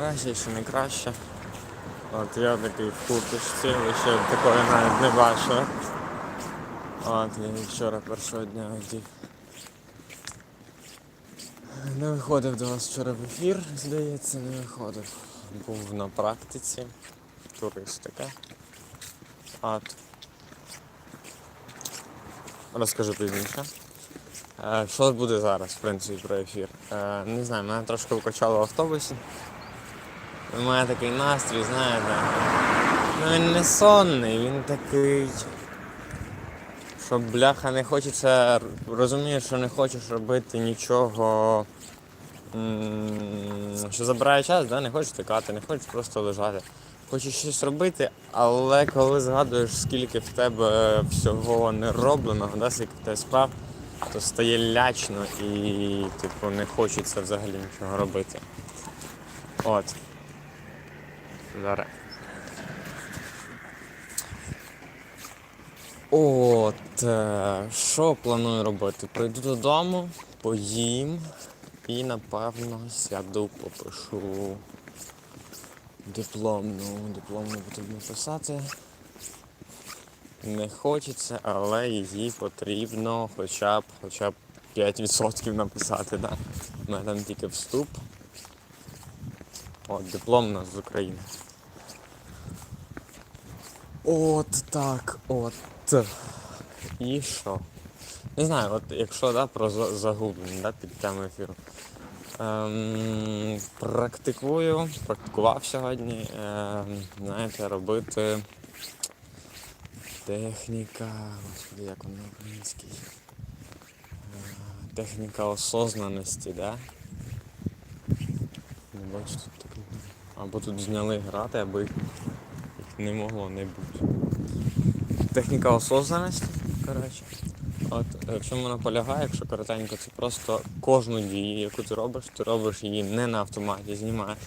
Краще чи не краще. От я такий в курточці, ще такої навіть не бачили. От я вчора першого дня одів. Не виходив до вас вчора в ефір, здається, не виходив. Був на практиці. Туристика. От. Розкажу пізніше. Е, Що буде зараз, в принципі, про ефір? Е, Не знаю, мене трошки вкачало в автобусі. У мене такий настрій, знаєте. Ну він не сонний, він такий. Що бляха не хочеться. Розумієш, що не хочеш робити нічого. Що забирає час, да? не хочеш тикати, не хочеш просто лежати. Хочеш щось робити, але коли згадуєш, скільки в тебе всього не роблено, да, скільки в тебе справ, то стає лячно і типу не хочеться взагалі нічого робити. От. Зараз. От, е, що планую робити? Прийду додому, поїм і напевно сяду, попишу дипломну. Дипломну потрібно писати. Не хочеться, але її потрібно хоча б хоча б 5% написати, да? У мене там тільки вступ. От, диплом у нас з України. От так, от. І що? Не знаю, от якщо да, про загублення да, під темою ефіру. Ем, практикую, практикував сьогодні, ем, знаєте, робити техніка. Господи, як вона український? Е, Техніка осознаності, да? Не бачу тут. Або тут зняли грати, аби їх не могло не бути. Техніка осознаності, коротше. От е, в чому вона полягає, якщо коротенько, це просто кожну дію, яку ти робиш, ти робиш її не на автоматі, знімаєш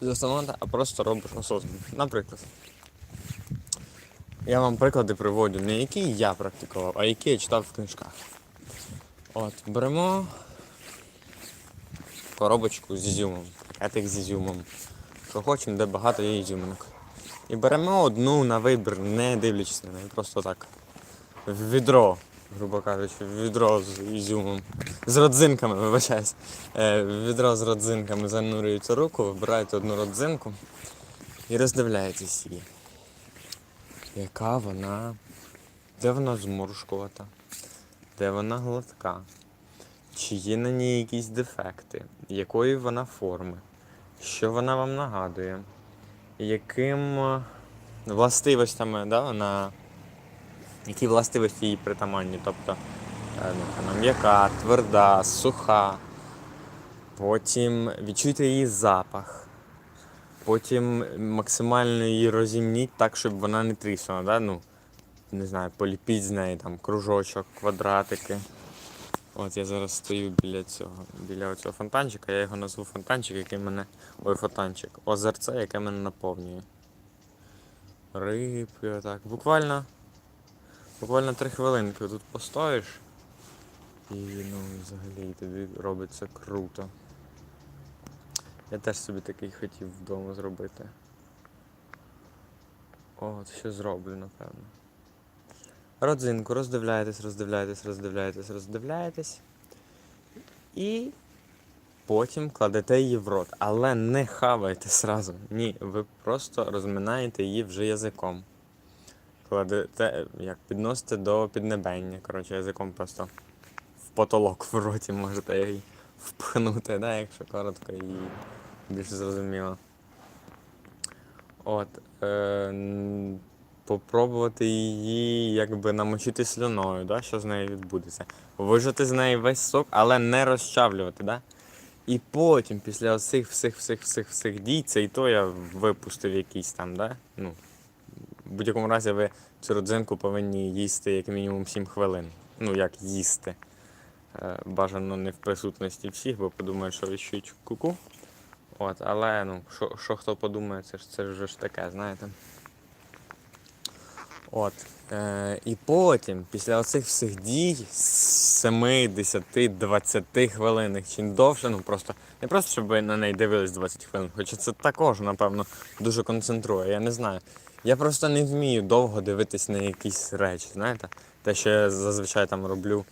з автомата, а просто робиш осознанно. Наприклад, я вам приклади приводжу, не які я практикував, а які я читав в книжках. От, беремо коробочку з ізюмом, пакетик з ізюмом. Що хочемо, де багато є ізюминок. І беремо одну на вибір, не дивлячись на неї, просто так. В відро, грубо кажучи, в відро з ізюмом. З родзинками, вибачаюсь. Е, В відро з родзинками занурюєте руку, вибираєте одну родзинку і роздивляєтесь її. Яка вона. Де вона зморшкувата? Де вона гладка? Чи є на ній якісь дефекти? Якої вона форми? Що вона вам нагадує? Яким е, властивостями, да, вона. Які властивості їй притаманні? Тобто е, ну, вона м'яка, тверда, суха. Потім відчуйте її запах. Потім максимально її розімніть так, щоб вона не тріснула. Да? Ну, не знаю, поліпіть з неї там кружочок, квадратики. От я зараз стою біля цього, біля цього фонтанчика, я його назву фонтанчик, який мене. Ой, фонтанчик. Озерце, яке мене наповнює. Рибки, отак. Буквально. Буквально три хвилинки тут постоїш. І ну взагалі тобі робиться круто. Я теж собі такий хотів вдома зробити. От, що зроблю, напевно. Родзинку, роздивляєтесь, роздивляєтесь, роздивляєтесь, роздивляєтесь. І потім кладете її в рот. Але не хавайте сразу. Ні, ви просто розминаєте її вже язиком. Кладете, як підносите до піднебення. Коротше, язиком просто в потолок в роті можете її впхнути, да, якщо коротко і більш зрозуміло. От. Е, попробувати її якби намочити слюною, да, що з нею відбудеться. Вижати з неї весь сок, але не розчавлювати, да? І потім, після оцих всіх всіх всіх всіх дій, це і то я випустив якийсь там, да? Ну, в будь-якому разі ви цю родзинку повинні їсти як мінімум 7 хвилин. Ну, як їсти. Е, Бажано не в присутності всіх, бо подумають, що ви щуть куку. От, але ну, що хто подумає, це ж це ж таке, знаєте. От. Е, і потім, після оцих всіх дій, 7, 10, 20 хвилин, чим довше, ну просто не просто, щоб ви на неї дивились 20 хвилин, хоча це також, напевно, дуже концентрує. Я не знаю. Я просто не вмію довго дивитись на якісь речі, знаєте? Те, що я зазвичай там роблю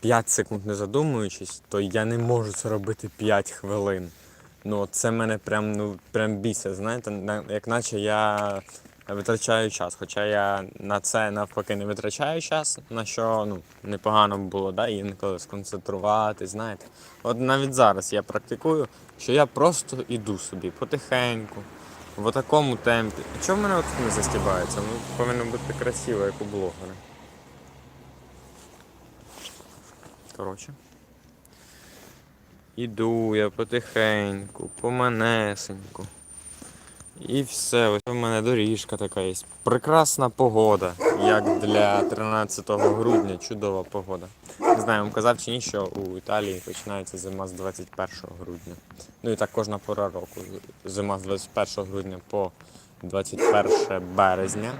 5 секунд не задумуючись, то я не можу це робити 5 хвилин. Ну, це мене прям, ну, прям бісить, знаєте, як наче я витрачаю час. Хоча я на це навпаки не витрачаю час, на що ну, непогано було, да, інколи сконцентрувати, знаєте. От навіть зараз я практикую, що я просто іду собі потихеньку, в такому темпі. Чому в мене от не застібається? Ну, повинно бути красиво, як у блогера. Коротше. Іду я потихеньку, поманесеньку. І все, ось у мене доріжка така є. Прекрасна погода, як для 13 грудня, чудова погода. Не знаю, вам казав чи ні, що у Італії починається зима з 21 грудня. Ну і так кожна пора року. Зима з 21 грудня по 21 березня,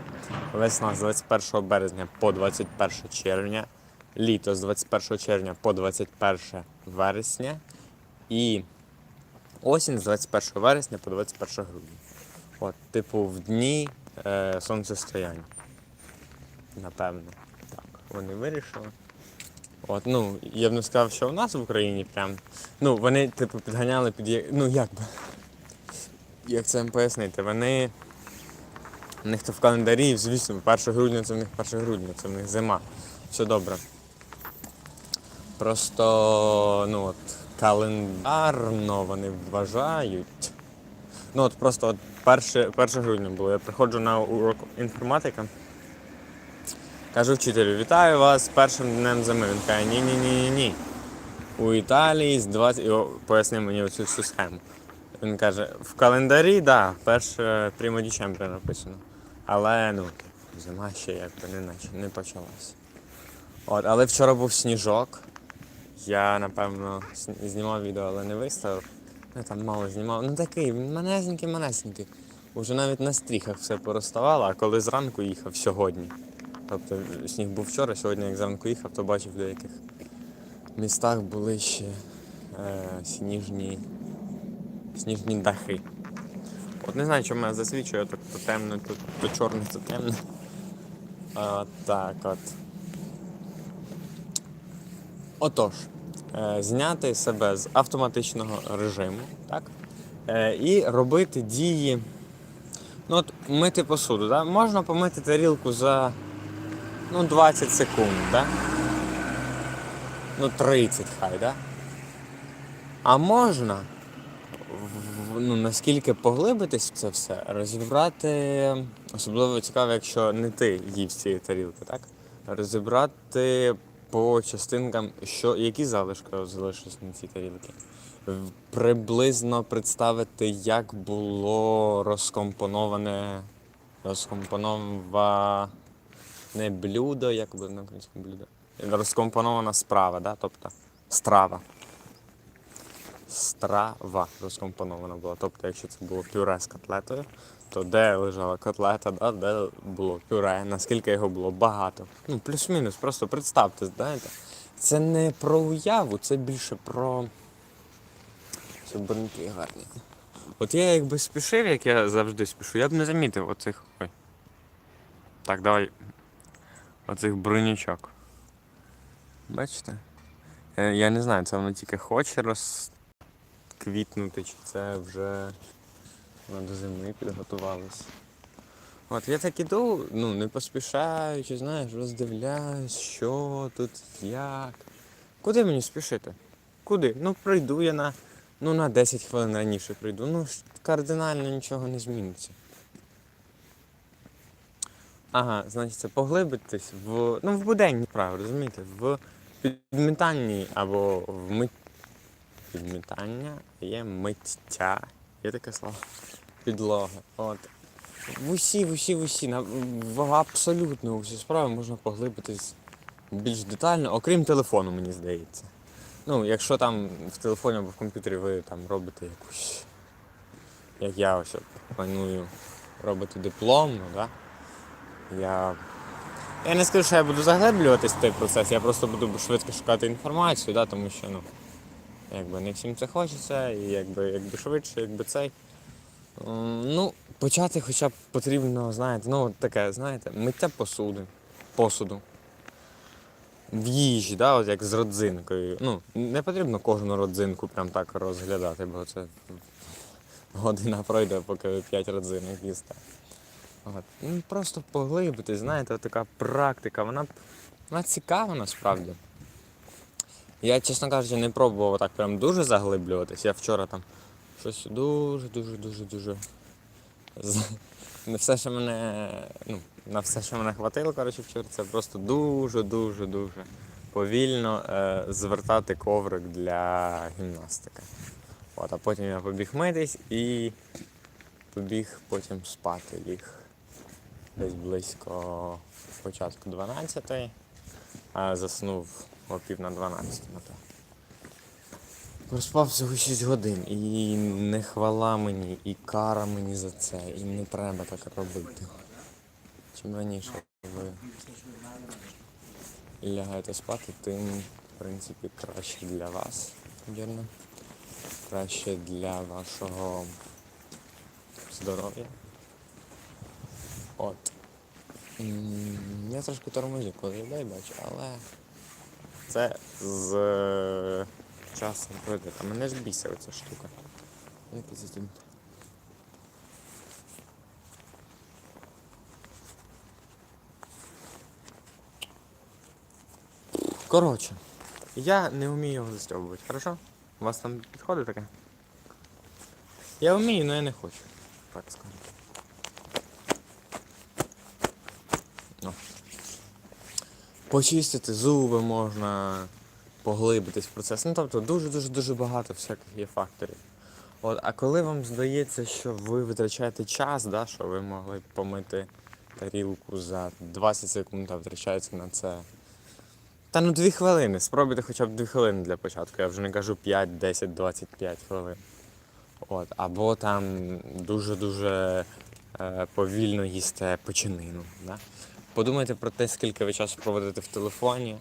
весна з 21 березня по 21 червня, літо з 21 червня по 21 вересня і осінь з 21 вересня по 21 грудня. От, типу, в дні е, сонцестояння. Напевно. Так, вони вирішили. От, ну, я б не сказав, що у нас в Україні прям. Ну, вони, типу, підганяли під. Ну як би. Як це вам пояснити? Вони. У них то в календарі, звісно, 1 грудня це в них 1 грудня, це в них зима. Все добре. Просто, ну от, календарно вони вважають. Ну от просто от 1, 1 грудня було. Я приходжу на урок інформатика. Кажу вчителю, вітаю вас першим днем зими. Він каже, ні ні ні ні ні У Італії з 20. І поясни мені оцю всю схему. Він каже, в календарі, так, да, 1 прямо дічембря написано. Але ну, зима ще якби не, наче, не почалась. От, але вчора був сніжок. Я, напевно, знімав відео, але не виставив. Я там мало знімав. Ну такий, манесенький, манесенький. Уже навіть на стріхах все пороставало, а коли зранку їхав сьогодні. Тобто сніг був вчора, сьогодні як зранку їхав, то бачив в деяких містах були ще е, сніжні, сніжні дахи. От не знаю, чому мене засвічує, то, то темно, то, то чорне, то темне. А, так от. Отож, зняти себе з автоматичного режиму, так? Е, і робити дії. Ну, от мити посуду, да? можна помити тарілку за ну, 20 секунд, да? ну 30 хай, да? А можна ну, наскільки поглибитись в це все, розібрати, особливо цікаво, якщо не ти їв з цієї тарілки, так? Розібрати по частинкам, що, які залишки залишились на цій тарілці. Приблизно представити, як було розкомпоноване, розкомпоноване блюдо, як буде на українському блюдо. Розкомпонована справа, да? тобто страва страва розкомпонована була. Тобто, якщо це було пюре з котлетою, то де лежала котлета, да, де було пюре, наскільки його було багато. Ну, плюс-мінус, просто представте, знаєте. Це не про уяву, це більше про. Це броньки гарні. От я якби спішив, як я завжди спішу, я б не замітив оцих. Ой. Так, давай. Оцих бронючок. Бачите? Е, Я не знаю, це воно тільки хоче розквітнути, чи це вже воно до зими підготувалось. От я так іду, ну, не поспішаючи, знаєш, роздивляюсь, що тут, як. Куди мені спішити? Куди? Ну прийду я на, ну, на 10 хвилин раніше прийду. Ну, кардинально нічого не зміниться. Ага, значить, це поглибитись в. Ну, в буденні справи, розумієте? В підмітанні або в мит... Підмітання є миття. Є таке слово. Підлога. От. В усі, в усі, в усі, в абсолютно усі справи можна поглибитись більш детально, окрім телефону, мені здається. Ну, якщо там в телефоні або в комп'ютері ви там робите якусь. Як я ось планую робити диплом, ну, да? Я. Я не скажу, що я буду заглиблюватись в той процес, я просто буду швидко шукати інформацію, да, тому що ну, якби не всім це хочеться, і якби, якби швидше, якби цей. М, Ну, почати хоча б потрібно, знаєте, ну таке, знаєте, миття посуди, посуду. В їжі, да, от як з родзинкою. Ну, не потрібно кожну родзинку прям так розглядати, бо це година пройде, поки ви 5 родзинок їсте. От. Ну, просто поглибитись, знаєте, от така практика, вона, вона цікава насправді. Я, чесно кажучи, не пробував так прям дуже заглиблюватись. Я вчора там щось дуже, дуже, дуже, дуже. з- Не все, що мене. Ну, на все, що мене хватило, коротше, вчора, це просто дуже, дуже, дуже повільно е, звертати коврик для гімнастики. От, а потім я побіг митись і побіг потім спати ліг десь близько початку 12-ї, а заснув о пів на 12 на то. Проспав всього 6 годин і не хвала мені, і кара мені за це, і не треба так робити. Чим раніше ви лягаєте спати, тим, в принципі, краще для вас, вірно. Краще для вашого здоров'я. От. Я трошки тормозю, коли людей бачу, але це з часом пройде. Та мене ж бісить оця штука. Як за тим. Коротше, я не вмію його застьобувати, хорошо? У вас там підходить таке? Я вмію, але я не хочу. Так скажу. Ну. Почистити зуби можна, поглибитись в процес. Ну тобто дуже-дуже дуже багато всяких є факторів. От, а коли вам здається, що ви витрачаєте час, да, що ви могли б помити тарілку за 20 секунд, а витрачається на це. Та ну 2 хвилини. Спробуйте хоча б 2 хвилини для початку. Я вже не кажу 5, 10, 25 хвилин. От, або там дуже-дуже е, повільно їсте печенину. Да? Подумайте про те, скільки ви часу проводите в телефоні,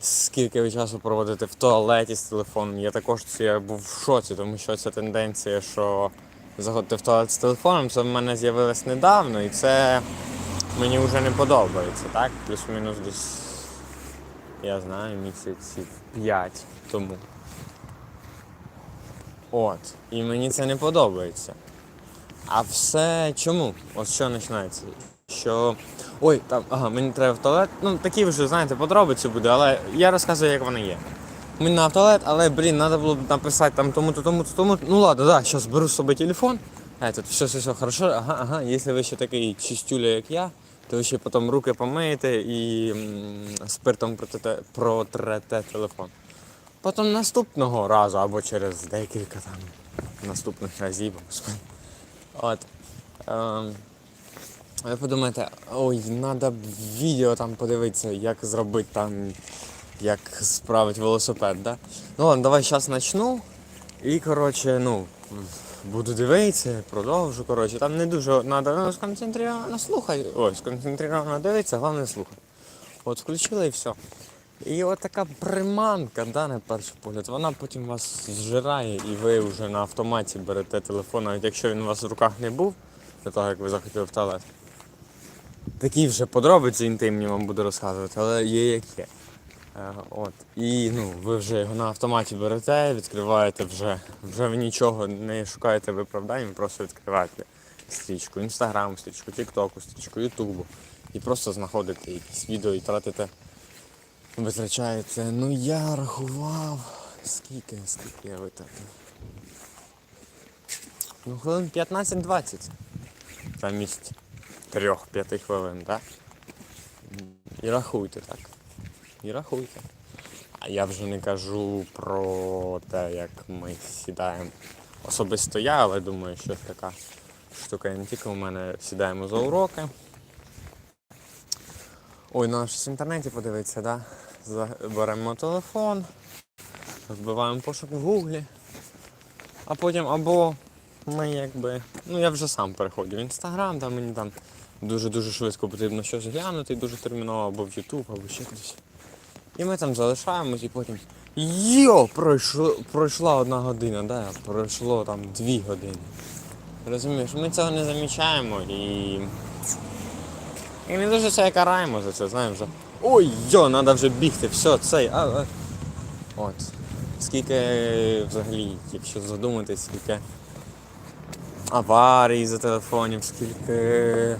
скільки ви часу проводите в туалеті з телефоном. Я також я був в шоці, тому що ця тенденція, що заходити в туалет з телефоном, це в мене з'явилось недавно, і це мені вже не подобається, так? Плюс-мінус десь, я знаю, місяців 5 тому. От. І мені це не подобається. А все чому? От що починається? Що. Ой, там, ага, мені треба в туалет. Ну, такі вже, знаєте, подробиці буде, але я розказую, як воно є. Мені на туалет, але, блін, треба було б написати там тому-то, тому-то, тому. Ну ладно, да, зараз беру з собою телефон. Этот, все, все, все, хорошо. Ага, ага. Якщо ви ще такий чистюля, як я, то ви ще потім руки помиєте і м, спиртом протрете, протрете телефон. Потім наступного разу або через декілька там наступних разів. От. Ем, ви подумаєте, ой, треба відео там подивитися, як зробити там, як справити велосипед, да? Ну ладно, давай зараз почну. І, коротше, ну, буду дивитися, продовжу. Коротше, там не дуже треба ну, сконцентровано слухати. Ой, сконцентровано дивитися, головне слухати. От включила і все. І от така приманка, да, на перший погляд, вона потім вас зжирає і ви вже на автоматі берете телефон, навіть якщо він у вас в руках не був, до того як ви захотіли в туалет. Такі вже подробиці інтимні вам буду розказувати, але є як є. Е, От. І ну, ви вже його на автоматі берете, відкриваєте вже, вже ви нічого не шукаєте виправдань, ви просто відкриваєте стрічку Інстаграму, стрічку Тіктоку, стрічку Ютубу і просто знаходите якісь відео і тратите витрачаєте. Ну я рахував. Скільки, скільки я витратив? Ну, хвилин 15-20. Замість 3-5 хвилин, так? І рахуйте так. І рахуйте. А я вже не кажу про те, як ми сідаємо. Особисто я, але думаю, що така штука не тільки у мене сідаємо за уроки. Ой, ну в інтернеті подивитися, да? Беремо телефон, вбиваємо пошук в гуглі. А потім або ми якби. Ну я вже сам переходжу в інстаграм, там мені там дуже-дуже швидко потрібно щось глянути, дуже терміново, або в YouTube, або ще кудись. І ми там залишаємось і потім. Йо, пройшло, пройшла одна година, да, пройшло там дві години. Розумієш, ми цього не замічаємо і. І не дуже себе караємо за це, знаємо, за. Ой, йо, треба вже бігти, все, цей. А, а. От. Скільки взагалі, якщо задуматись, скільки аварій за телефонів, скільки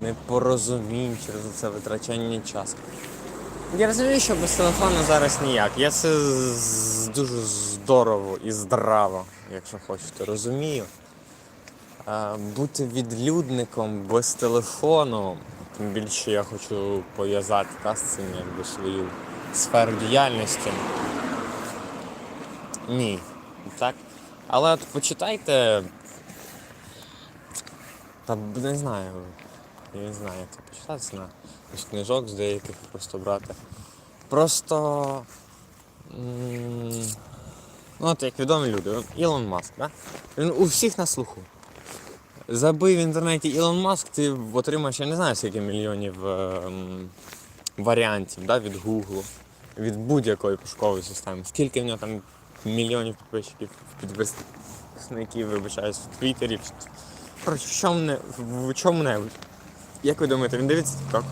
непорозумінь через це витрачання часу. Я розумію, що без телефону зараз ніяк. Я це дуже здорово і здраво, якщо хочете, розумію. Бути відлюдником без телефону, тим більше я хочу пов'язати та, з цим якби свою сферу діяльності. Ні. Так? Але от почитайте. Та не знаю. Я не знаю, як це почитати на з книжок з деяких просто брати. Просто. Ну, от як відомі люди, Ілон Маск, да? він у всіх на слуху. Забий в інтернеті Ілон Маск, ти отримаєш, я не знаю, скільки мільйонів ем, варіантів да, від Гуглу, від будь-якої пошукової системи. Скільки в нього там мільйонів підписчиків, підписників, вибачаюсь, в Твіттері. Коротше, в чому не в чому-небудь. Як ви думаєте, він дивиться TikTok?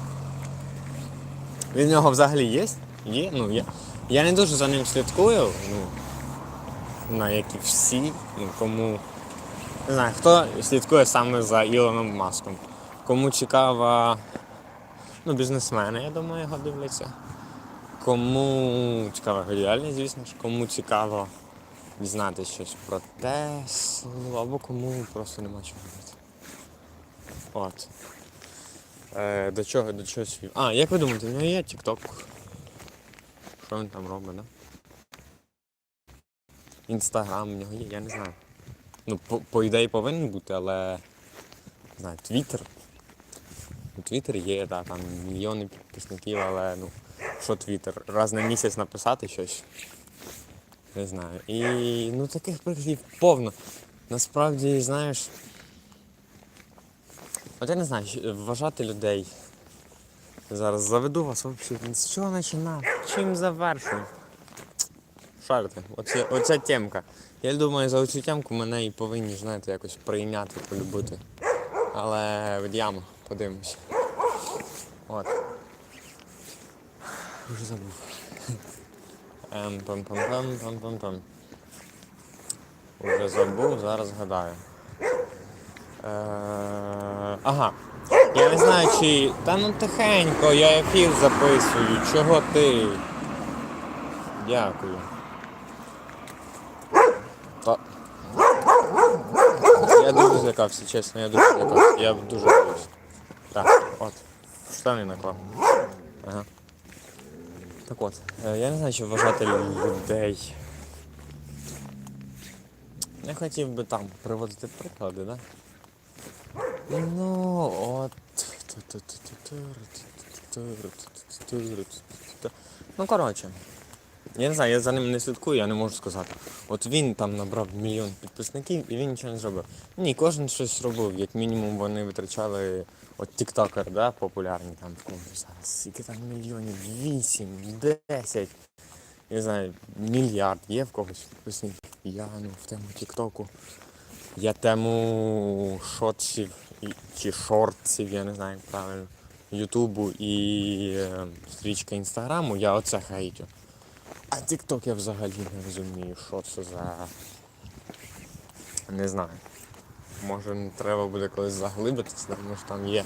Він в нього взагалі є? Є? Ну, я, я не дуже за ним слідкую, ну, на як і всі, ну, кому. Не знаю, хто слідкує саме за Ілоном Маском. Кому цікаво, ну, бізнесмени, я думаю, його дивляться. Кому цікава його діяльність, звісно ж, кому цікаво дізнатися щось про Теслу, або кому просто нема чого робити. От. Е, до чого, до чого свів? А, як ви думаєте, в нього є TikTok? Що він там робить, да? Інстаграм в нього є, я не знаю. Ну, по, по ідеї повинен бути, але. Не знаю, Твіттер. У Твіттері є, да, там мільйони підписників, але ну, що Твіттер? Раз на місяць написати щось. Не знаю. І ну таких прикладів повно. Насправді, знаєш. От я не знаю, вважати людей. Зараз заведу вас взагалі. З чого починав? Чим завершую? Шарите, оце, оця темка. Я думаю, за оцю темку мене і повинні, знаєте, якось прийняти, полюбити. Але від яма, подивимось. От. Вже забув. Ем, пам-пам-пам, пам-пам-пам. Уже забув, зараз згадаю. Ага. Я не знаю, чи. Та ну тихенько, я ефір записую. Чого ти? Дякую. Та... Я дуже злякався, чесно, я дуже злякався. Я дуже боюсь. Так, от. Штани наклав. Ага. Так от, е, я не знаю, чи вважати людей. Я хотів би там приводити приклади, да? Ну, от. Ну, коротше. Я не знаю, я за ним не слідкую, я не можу сказати. От він там набрав мільйон підписників і він нічого не зробив. Ні, кожен щось робив. Як мінімум вони витрачали от тіктокер, да, популярні там в зараз. Скільки там мільйонів? Вісім, десять. Я знаю, мільярд є в когось підписників. Я ну в тему тіктоку. Я тему шотсів чи шортсів, я не знаю як правильно. Ютубу і е, стрічка інстаграму, я оце хейтю. А TikTok я взагалі не розумію, що це за. Не знаю. Може треба буде колись заглибитися, тому що там є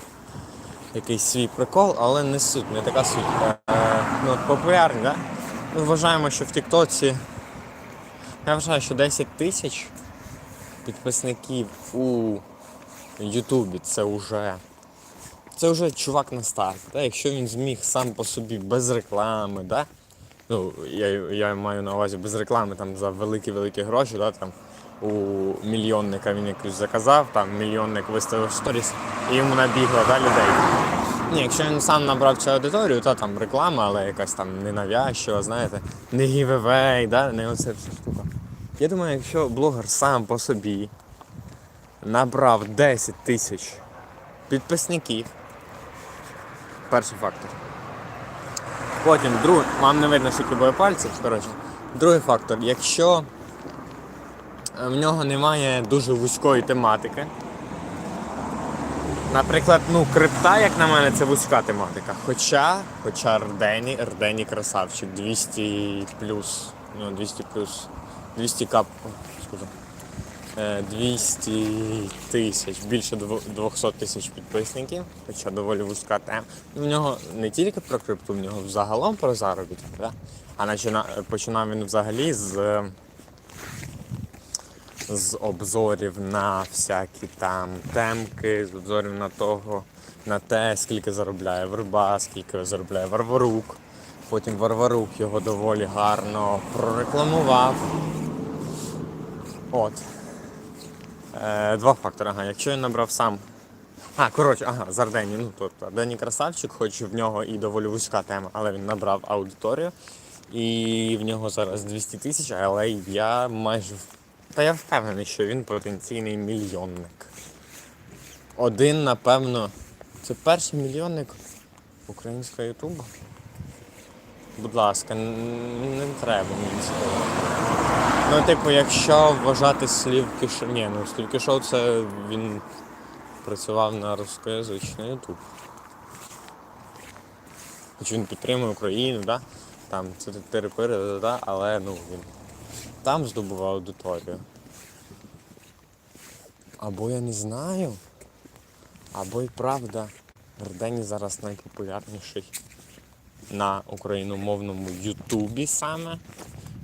якийсь свій прикол, але не суть, не така суть. Е, ну, популярні, да? Ми вважаємо, що в Тіктоці. Я вважаю, що 10 тисяч підписників у Ютубі це вже. Це вже чувак на старт. Да? Якщо він зміг сам по собі без реклами, да? Ну, я, я маю на увазі без реклами там за великі-великі гроші, да? там, у мільйонника він якусь заказав, там мільйонник виставив сторіс і йому набігло да, людей. Ні, якщо він сам набрав цю аудиторію, то там реклама, але якась там ненавязчива, знаєте, не giveaway, да? не оце вся штука. Я думаю, якщо блогер сам по собі набрав 10 тисяч підписників. Перший фактор. Потім другий, вам не видно, скільки буде пальців, коротше. Другий фактор, якщо е, в нього немає дуже вузької тематики. Наприклад, ну, крипта, як на мене, це вузька тематика. Хоча, хоча Рдені, Рдені красавчик, 200 плюс, ну, 200 плюс, 200 кап, скажу, 200 тисяч, більше 200 тисяч підписників, хоча доволі вузька тема. В нього не тільки про крипту, в нього взагалом про заробіток, да? а починав він взагалі з е, з обзорів на всякі там темки, з обзорів на того, на те, скільки заробляє верба, скільки заробляє Варварук. Потім Варварук його доволі гарно прорекламував. От. Е, два фактори. Ага, якщо він набрав сам. А, коротше, ага, з Ардені. Ну, тобто Ардені красавчик, хоч в нього і доволі вузька тема, але він набрав аудиторію. І в нього зараз 200 тисяч, але я майже та я впевнений, що він потенційний мільйонник. Один, напевно, це перший мільйонник українського Ютубу. Будь ласка, не треба мені цього. Ну, типу, якщо вважати слівки шоу. Ні, ну слівки шоу це він працював на русскоязичний Ютуб. Хоч він підтримує Україну, да? там це терепири, да? але ну він там здобував аудиторію. Або я не знаю, або й правда. Рдені зараз найпопулярніший на україномовному Ютубі саме.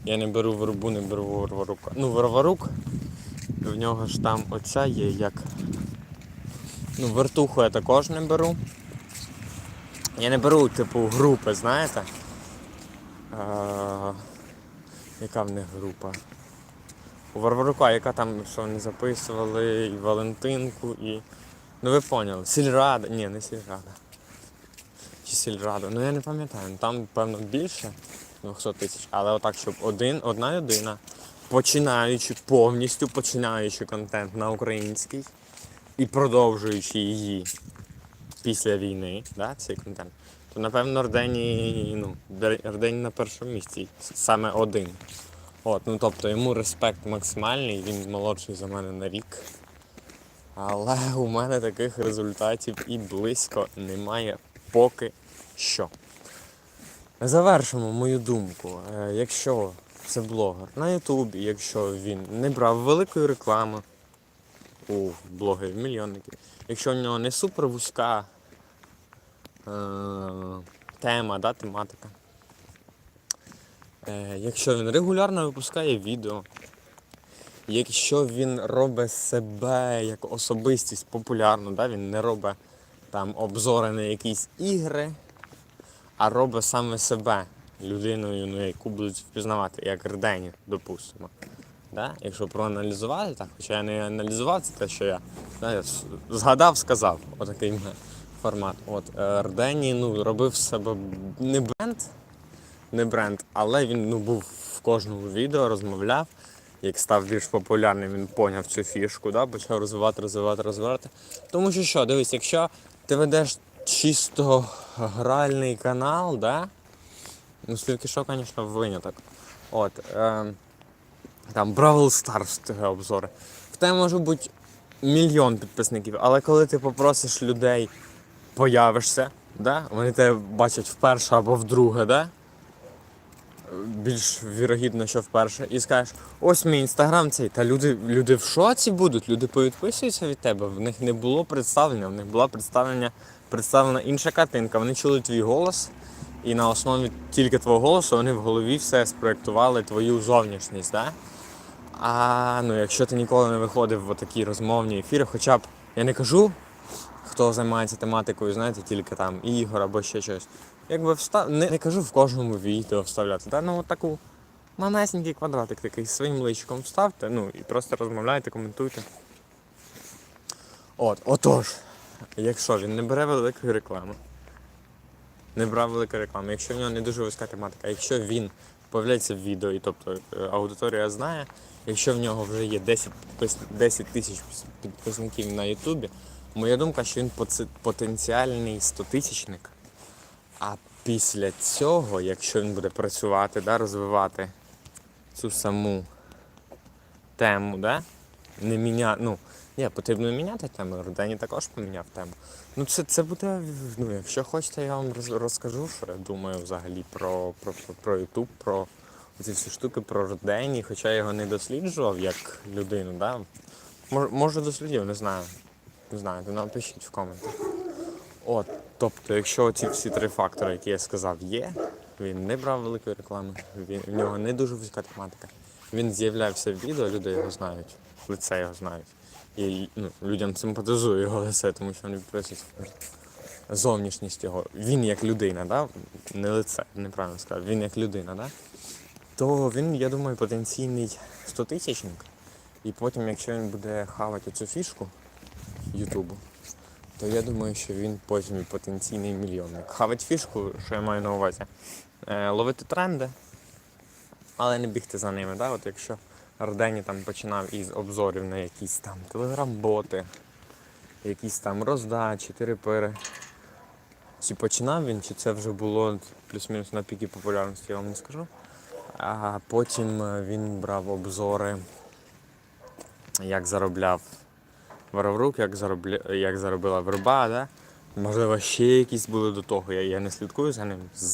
Я не беру вербу, не беру Варварука. Ну, Варварук, в нього ж там оця є як. Ну, вертуху я також не беру. Я не беру, типу, групи, знаєте? А, яка в них група? У Варварука, яка там, що вони записували, і Валентинку, і. Ну ви поняли. Сільрада. Ні, не сільрада. Чи сільрада. Ну я не пам'ятаю. Ну, Там, певно, більше 200 тисяч. Але отак, щоб один, одна людина, починаючи повністю починаючи контент на український і продовжуючи її після війни, да, цей контент, то напевно Ордені, ну, Ордені на першому місці, саме один. От, ну тобто йому респект максимальний, він молодший за мене на рік. Але у мене таких результатів і близько немає поки що. Завершимо мою думку. Е, Якщо це блогер на Ютубі, якщо він не брав великої реклами у блогерів мільйонників, якщо в нього не супер вузька е, тема, да, тематика. Е, якщо він регулярно випускає відео, якщо він робить себе як особистість популярну, да, він не робить там обзори на якісь ігри, а робить саме себе людиною, ну, яку будуть впізнавати, як Рдені, допустимо. Да? Якщо проаналізувати, так, хоча я не аналізував це те, що я с- згадав, сказав. Отакий формат. От, е, Рдені ну, робив себе не бренд, не бренд, але він ну, був в кожному відео, розмовляв. Як став більш популярним, він поняв цю фішку, да? почав розвивати, розвивати, розвивати. Тому що що, дивись, якщо ти ведеш чисто гральний канал, да? ну слівки що, звісно, виняток. От, е, там Бравл Старс обзори. В тебе може бути мільйон підписників, але коли ти попросиш людей, появишся, да? вони тебе бачать вперше або вдруге, да? Більш вірогідно, що вперше, і скажеш, ось мій інстаграм цей. Та люди, люди в шоці будуть, люди повідписуються від тебе. В них не було представлення, в них була представлення, представлена інша картинка. Вони чули твій голос, і на основі тільки твого голосу вони в голові все спроєктували твою зовнішність. Да? А ну, якщо ти ніколи не виходив в такі розмовні ефіри, хоча б я не кажу, хто займається тематикою, знаєте, тільки там ігор або ще щось. Якби встав... не, не кажу в кожному відео вставляти. Та ну таку манесенький квадратик такий своїм личком вставте, ну і просто розмовляйте, коментуйте. От, отож, якщо він не бере великої реклами, не брав великої реклами, якщо в нього не дуже вузька тематика, якщо він появляється в відео, і тобто е, аудиторія знає, якщо в нього вже є 10, 10 тисяч підписників на Ютубі, Моя думка, що він потенціальний стотисячник. А після цього, якщо він буде працювати, да, розвивати цю саму тему, да? не міня... ну, ні, потрібно міняти тему. Родені також поміняв тему. Ну, це, це буде, ну, якщо хочете, я вам розкажу, що я думаю взагалі про, про, про, YouTube, про ці всі штуки, про Родені, хоча я його не досліджував як людину, да? Може, може дослідив, не знаю. Не знаю, то напишіть в коментах. От, тобто, якщо ці всі три фактори, які я сказав, є, він не брав великої реклами, він, в нього не дуже вузька тематика. Він з'являвся в відео, люди його знають, лице його знають. І ну, людям симпатизує його лице, тому що вони підписують зовнішність його. Він як людина, да? не лице, неправильно сказав, він як людина, да? то він, я думаю, потенційний стотисячник. І потім, якщо він буде хавати цю фішку Ютубу, то я думаю, що він потім потенційний мільйонник. Хавать фішку, що я маю на увазі, е, ловити тренди, але не бігти за ними. Да? От якщо Ардені там починав із обзорів на якісь там телеграм-боти, якісь там роздачі, тирипири. Чи починав він, чи це вже було плюс-мінус на піки популярності, я вам не скажу. А потім е, він брав обзори, як заробляв Вороврук, як, заробля... як заробила верба, да? можливо, ще якісь були до того. Я, я не слідкую за ним з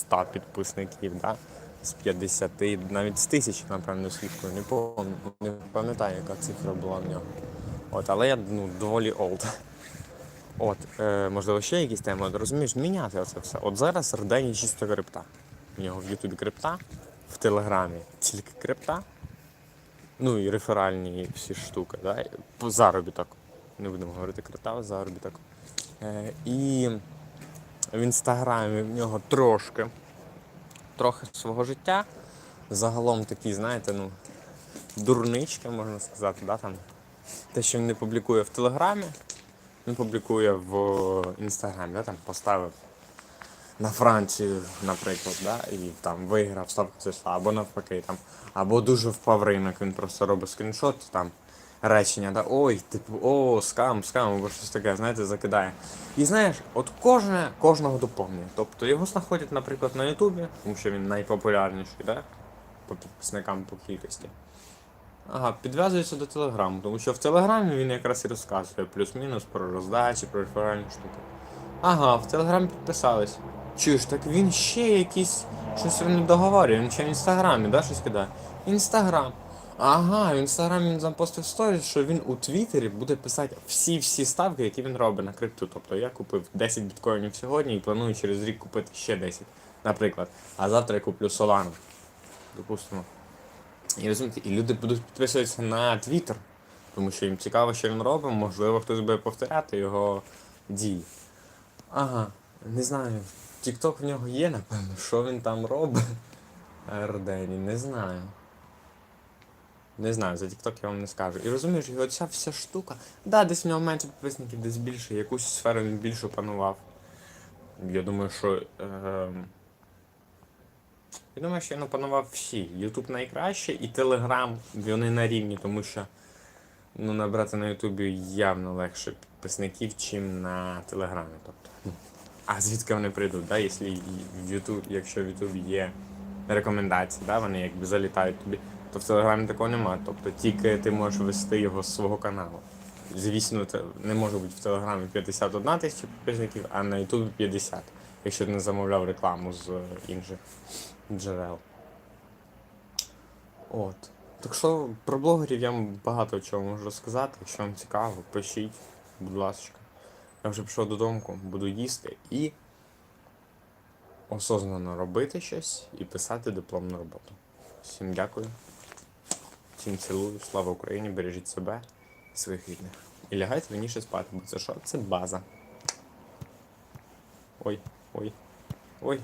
100 підписників, да? з 50, навіть з тисячі, напевно, слідкую. Не, пам'ятаю, не пам'ятаю, яка цифра була в нього. От, але я ну, доволі олд. От, е, можливо, ще якісь теми, от, розумієш, міняти оце все. От зараз Рдені чисто крипта. У нього в Ютубі крипта, в Телеграмі тільки крипта. Ну і реферальні всі штуки, да? заробіток. Не будемо говорити крипта, а заробіток. Е, і в інстаграмі в нього трошки, трохи свого життя. Загалом такі, знаєте, ну, дурнички, можна сказати, да, там. Те, що він не публікує в Телеграмі, він публікує в інстаграмі, да, там поставив на Францію, наприклад, да, і там виграв ставку США, або навпаки, там, або дуже впав ринок, він просто робить скріншот, там речення, да, ой, типу, о, скам, скам, або щось таке, знаєте, закидає. І знаєш, от кожне, кожного доповнює. Тобто його знаходять, наприклад, на Ютубі, тому що він найпопулярніший, да, по підписникам по кількості. Ага, підв'язується до Телеграму, тому що в Телеграмі він якраз і розказує плюс-мінус про роздачі, про реферальні штуки. Ага, в Телеграм підписались. Чуєш, так він ще якісь щось не договорює, він ще в інстаграмі, да, щось кидає. Інстаграм. Ага, в інстаграмі він запостив сторіс, що він у Твіттері буде писати всі-всі ставки, які він робить на крипту. Тобто я купив 10 біткоїнів сьогодні і планую через рік купити ще 10, наприклад. А завтра я куплю Solana. Допустимо. І розумієте, і люди будуть підписуватися на Твіттер, тому що їм цікаво, що він робить, можливо, хтось буде повторяти його дії. Ага, не знаю. Тікток в нього є, напевно. Що він там робить? Ардені, не знаю. Не знаю, за Тікток я вам не скажу. І розумієш, і оця вся штука. Да, десь в нього менше підписників, десь більше, якусь сферу він більше опанував. Я думаю, що. Е- я думаю, що він опанував всі. Ютуб найкраще і Телеграм вони на рівні, тому що ну, набрати на Ютубі явно легше підписників, чим на Телеграмі. Тобто. А звідки вони прийдуть? Да? Якщо, в YouTube, якщо в Ютубі є рекомендації, да? вони якби залітають тобі, то в Телеграмі такого немає. Тобто тільки ти можеш вести його з свого каналу. Звісно, не може бути в Телеграмі 51 тисяча підписників, а на Ютубі 50, якщо ти не замовляв рекламу з інших джерел. От. Так що про блогерів я вам багато чого можу розказати. Якщо вам цікаво, пишіть, будь ласка. Я вже пішов додому, буду їсти і осознано робити щось і писати дипломну роботу. Всім дякую. Всім цілую, слава Україні, бережіть себе і своїх рідних. І лягайте раніше спати, бо це що? Це база. Ой, ой, ой.